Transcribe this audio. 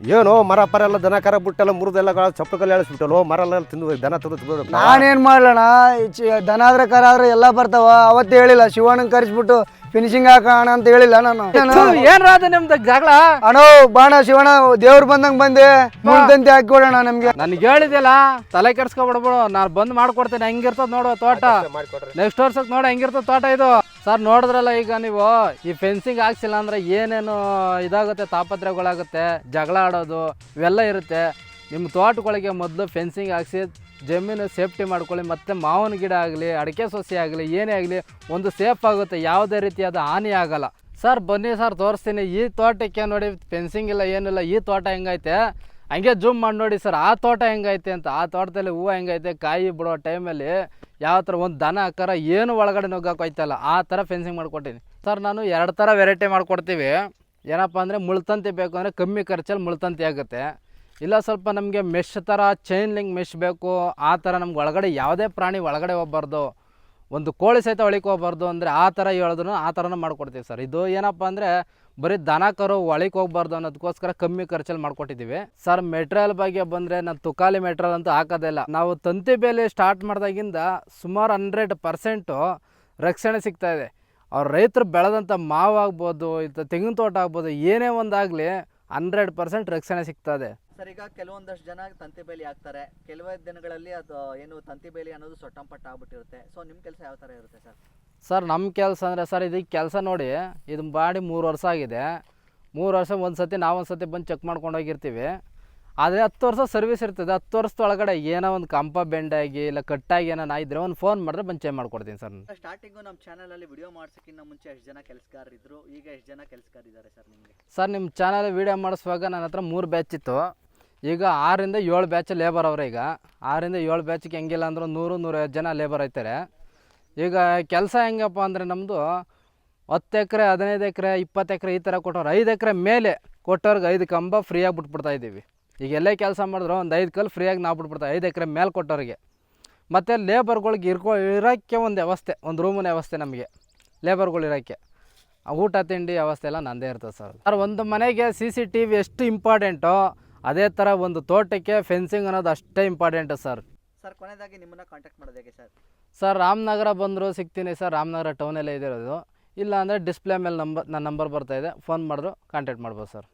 ಏನೋ ಮರ ಪರ ಎಲ್ಲ ದನ ಕರ ಬಿಟ್ಟೆಲ್ಲ ಮುರಿದೆಲ್ಲ ಚಪ್ಪು ಕಲ್ಲು ಎಳಿಸ್ಬಿಟ್ಟಲ್ಲ, ಮರ ಎಲ್ಲ ತಿಂದು ದನ ತಿಂದು ನಾನೇನ್ ಮಾಡ್ಲಣ್ಣ? ಚಿ- ದನ ಆದ್ರೆ ಕರ ಆದ್ರೆ ಎಲ್ಲ ಬರ್ತಾವ. ಅವತ್ತೇ ಹೇಳಿಲ್ಲ, ಶಿವಣ್ಣನ ಕರೆಸ್ಬಿಟ್ಟು ಫಿನಿಶಿಂಗ್ ಹಾಕೋಣ ಅಂತ ಹೇಳಿಲ್ಲ ನಾನು. ಏನ್ ರಾಜ ನಿಮ್ದ ಜಗಳ? ಅಣ್ಣ ಬಾಣ ಶಿವಣ್ಣ ದೇವ್ರು ಬಂದಂಗ್ ಬಂದೆ. ಮುಂದಂತೆ ಹಾಕೊಡೋಣ ನಮ್ಗೆ. ನನ್ಗೆ ಹೇಳಿದಿಲ್ಲ ತಲೆ ಕೆಡ್ಸ್ಕೊಬಿಡ್ಬಿಡು ನಾನು ಬಂದ್ ಮಾಡ್ಕೊಡ್ತೇನೆ ಹೆಂಗಿರ್ತದ ನೋಡು ತೋಟ. ನೆಕ್ಸ್ಟ್ ವರ್ಷಕ್ಕೆ ನೋಡ ಹೆಂಗಿರ್ತದ ತೋಟ ಇದು. ಸರ್ ನೋಡಿದ್ರಲ್ಲ ಈಗ ನೀವು ಈ ಫೆನ್ಸಿಂಗ್ ಹಾಕ್ಸಿಲ್ಲ ಅಂದ್ರೆ ಏನೇನು ಇದಾಗುತ್ತೆ ತಾಪತ್ರಗಳಾಗುತ್ತೆ ಜಗಳ ಆಡೋದು ಇವೆಲ್ಲ ಇರುತ್ತೆ. ನಿಮ್ಮ ತೋಟಗಳಿಗೆ ಮೊದಲು ಫೆನ್ಸಿಂಗ್ ಹಾಕ್ಸಿ ಜಮೀನು ಸೇಫ್ಟಿ ಮಾಡ್ಕೊಳ್ಳಿ, ಮತ್ತು ಮಾವಿನ ಗಿಡ ಆಗಲಿ, ಅಡಿಕೆ ಸೊಸೆ ಆಗಲಿ, ಏನೇ ಆಗಲಿ, ಒಂದು ಸೇಫ್ ಆಗುತ್ತೆ, ಯಾವುದೇ ರೀತಿಯಾದ ಹಾನಿ ಆಗಲ್ಲ. ಸರ್, ಬನ್ನಿ ಸರ್, ತೋರಿಸ್ತೀನಿ. ಈ ತೋಟಕ್ಕೆ ನೋಡಿ ಫೆನ್ಸಿಂಗ್ ಇಲ್ಲ, ಏನಿಲ್ಲ, ಈ ತೋಟ ಹೆಂಗೈತೆ? ಹಂಗೆ ಜೂಮ್ ಮಾಡಿ ನೋಡಿ ಸರ್, ಆ ತೋಟ ಹೆಂಗೈತೆ ಅಂತ. ಆ ತೋಟದಲ್ಲಿ ಹೂವು ಹೆಂಗೈತೆ, ಕಾಯಿ ಬಿಡೋ ಟೈಮಲ್ಲಿ ಯಾವ ಥರ ಒಂದು ದನ ಹಾಕಾರ ಏನು ಒಳಗಡೆ ನುಗ್ಗಕ್ಕೆ ಹೋಯ್ತಲ್ಲ, ಆ ಥರ ಫೆನ್ಸಿಂಗ್ ಮಾಡ್ಕೊಟ್ಟಿನಿ. ಸರ್, ನಾನು ಎರಡು ಥರ ವೆರೈಟಿ ಮಾಡ್ಕೊಡ್ತೀವಿ. ಏನಪ್ಪ ಅಂದರೆ ಮುಳ್ತಂತಿ ಬೇಕು ಅಂದರೆ ಕಮ್ಮಿ ಖರ್ಚಲ್ಲಿ ಮುಳ್ತಂತಿ ಆಗುತ್ತೆ. ಇಲ್ಲ ಸ್ವಲ್ಪ ನಮಗೆ ಮೆಶ್ ಥರ ಚೈನ್ ಲಿಂಕ್ ಮೆಶ್ ಬೇಕು, ಆ ಥರ ನಮ್ಗೆ ಒಳಗಡೆ ಯಾವುದೇ ಪ್ರಾಣಿ ಒಳಗಡೆ ಹೋಗ್ಬಾರ್ದು, ಒಂದು ಕೋಳಿ ಸಹಿತ ಒಳಗೆ ಹೋಗ್ಬಾರ್ದು ಅಂದರೆ ಆ ಥರ ಹೇಳಿದ್ರು, ಆ ಥರನೂ ಮಾಡ್ಕೊಡ್ತೀವಿ ಸರ್. ಇದು ಏನಪ್ಪ ಅಂದರೆ ಬರೀ ದನ ಕರು ಒಳಕ್ಕೆ ಹೋಗ್ಬಾರ್ದು ಅನ್ನೋದಕ್ಕೋಸ್ಕರ ಕಮ್ಮಿ ಖರ್ಚಲ್ಲಿ ಮಾಡ್ಕೊಟ್ಟಿದ್ದೀವಿ. ಸರ್ ಮೆಟ್ರಿಯಲ್ ಬಗ್ಗೆ ಬಂದರೆ ನಾನು ತುಕಾಲಿ ಮೆಟ್ರಿಯಲ್ ಅಂತೂ ಹಾಕೋದಿಲ್ಲ ನಾವು ತಂತಿ ಬೇಲಿ ಸ್ಟಾರ್ಟ್ ಮಾಡಿದಾಗಿಂದ ಸುಮಾರು ಹಂಡ್ರೆಡ್ ಪರ್ಸೆಂಟು ರಕ್ಷಣೆ ಸಿಗ್ತಾ ಇದೆ. ಅವ್ರು ರೈತರು ಬೆಳೆದಂಥ ಮಾವು ಆಗ್ಬೋದು ಇದು ತೆಂಗಿನ ತೋಟ ಆಗ್ಬೋದು, ಏನೇ ಒಂದಾಗಲಿ ಹಂಡ್ರೆಡ್ ಪರ್ಸೆಂಟ್ ರಕ್ಷಣೆ ಸಿಗ್ತದೆ ಸರ್ ಈಗ ಕೆಲವೊಂದಷ್ಟು ಜನ ತಂತಿ ಬೇಲಿ ಹಾಕ್ತಾರೆ. ಕೆಲವೇ ದಿನಗಳಲ್ಲಿ ಅದು ಏನು ತಂತಿ ಬೇಲಿ ಅನ್ನೋದು ಸೊಟ್ಟಂಪಟ್ಟ ಆಗ್ಬಿಟ್ಟಿರುತ್ತೆ ಸೊ ನಿಮ್ಮ ಕೆಲಸ ಯಾವ ಥರ ಇರುತ್ತೆ ಸರ್? ಸರ್ ನಮ್ಮ ಕೆಲಸ ಅಂದರೆ ಸರ್ ಇದಕ್ಕೆ ಕೆಲಸ ನೋಡಿ ಇದು ಮಾಡಿ ಮೂರು ವರ್ಷ ಆಗಿದೆ. ಮೂರು ವರ್ಷ ಒಂದು ಸತಿ ನಾವು ಒಂದು ಸತಿ ಬಂದು ಚೆಕ್ ಮಾಡ್ಕೊಂಡು ಹೋಗಿರ್ತೀವಿ. ಆದರೆ ಹತ್ತು ವರ್ಷ ಸರ್ವಿಸ್ ಇರ್ತದೆ. ಹತ್ತು ವರ್ಷದೊಳಗಡೆ ಏನೋ ಒಂದು ಕಂಪ ಬೆಂಡಾಗಿ ಇಲ್ಲ ಕಟ್ಟಾಗಿ ಏನೋ ಇದ್ರೆ ಒಂದು ಫೋನ್ ಮಾಡಿದ್ರೆ ಬಂದು ಚೇಂಜ್ ಮಾಡ್ಕೊಡ್ತೀನಿ ಸರ್. ಸ್ಟಾರ್ಟಿಂಗು ನಮ್ಮ ಚಾನಲಲ್ಲಿ ವಿಡಿಯೋ ಮಾಡ್ಸೋಕ್ಕಿಂತ ಮುಂಚೆ ಎಷ್ಟು ಜನ ಕೆಲಸಗಾರರಿದ್ರು ಈಗ ಎಷ್ಟು ಜನ ಕೆಲಸಗಾರಿದ್ದಾರೆ ಸರ್ ನಿಮಗೆ? ಸರ್ ನಿಮ್ಮ ಚಾನಲ್ ವಿಡಿಯೋ ಮಾಡಿಸುವಾಗ ನನ್ನ ಹತ್ರ ಮೂರು ಬ್ಯಾಚ್ ಇತ್ತು. ಈಗ ಆರರಿಂದ ಏಳು ಬ್ಯಾಚ್ ಲೇಬರ್ ಅವ್ರೆ ಈಗ. ಆರರಿಂದ ಏಳು ಬ್ಯಾಚಿಗೆ ಹೆಂಗಿಲ್ಲ ಅಂದ್ರೆ ನೂರು, ನೂರೈವತ್ತು ಜನ ಲೇಬರ್ ಐತಾರೆ. ಈಗ ಕೆಲಸ ಹೆಂಗಪ್ಪ ಅಂದರೆ ನಮ್ಮದು ಹತ್ತು ಎಕರೆ, ಹದಿನೈದು ಎಕರೆ, ಇಪ್ಪತ್ತು ಎಕರೆ ಈ ಥರ ಕೊಟ್ಟವ್ರು. ಐದು ಎಕರೆ ಮೇಲೆ ಕೊಟ್ಟವ್ರಿಗೆ ಐದು ಕಂಬ ಫ್ರೀಯಾಗಿ ಬಿಟ್ಬಿಡ್ತಾ ಇದ್ದೀವಿ. ಈಗ ಎಲ್ಲೇ ಕೆಲಸ ಮಾಡಿದ್ರು ಒಂದು ಐದು ಕಲ್ಲು ಫ್ರೀಯಾಗಿ ನಾವು ಬಿಟ್ಬಿಡ್ತಾ ಐದು ಎಕರೆ ಮೇಲೆ ಕೊಟ್ಟವ್ರಿಗೆ. ಮತ್ತು ಲೇಬರ್ಗಳಿಗೆ ಇರ್ಕೊ ಇರೋಕ್ಕೆ ಒಂದು ವ್ಯವಸ್ಥೆ, ಒಂದು ರೂಮಿನ ವ್ಯವಸ್ಥೆ ನಮಗೆ. ಲೇಬರ್ಗಳು ಇರೋಕ್ಕೆ ಊಟ, ತಿಂಡಿ ವ್ಯವಸ್ಥೆ ಎಲ್ಲ ನಂದೇ ಇರ್ತದೆ ಸರ್. ಸರ್, ಒಂದು ಮನೆಗೆ ಸಿ ಸಿ ಟಿ ವಿ ಎಷ್ಟು ಇಂಪಾರ್ಟೆಂಟೋ ಅದೇ ಥರ ಒಂದು ತೋಟಕ್ಕೆ ಫೆನ್ಸಿಂಗ್ ಅನ್ನೋದು ಅಷ್ಟೇ ಇಂಪಾರ್ಟೆಂಟ್ ಸರ್ ಸರ್ ಕೊನೆಯದಾಗಿ ನಿಮ್ಮನ್ನ ಕಾಂಟ್ಯಾಕ್ಟ್ ಮಾಡೋದು ಹೇಗೆ ಸರ್ ಸರ್ ರಾಮನಗರ ಬಂದರೂ ಸಿಗ್ತೀನಿ ಸರ್ ರಾಮನಗರ ಟೌನಲ್ಲೇ ಇದಿರೋದು ಇಲ್ಲ ಅಂದರೆ ಡಿಸ್ಪ್ಲೇ ಮೇಲೆ ನಂಬರ್ ನನ್ನ ನಂಬರ್ ಬರ್ತಾಯಿದೆ ಫೋನ್ ಮಾಡಿದ್ರು ಕಾಂಟ್ಯಾಕ್ಟ್ ಮಾಡ್ಬೋದು ಸರ್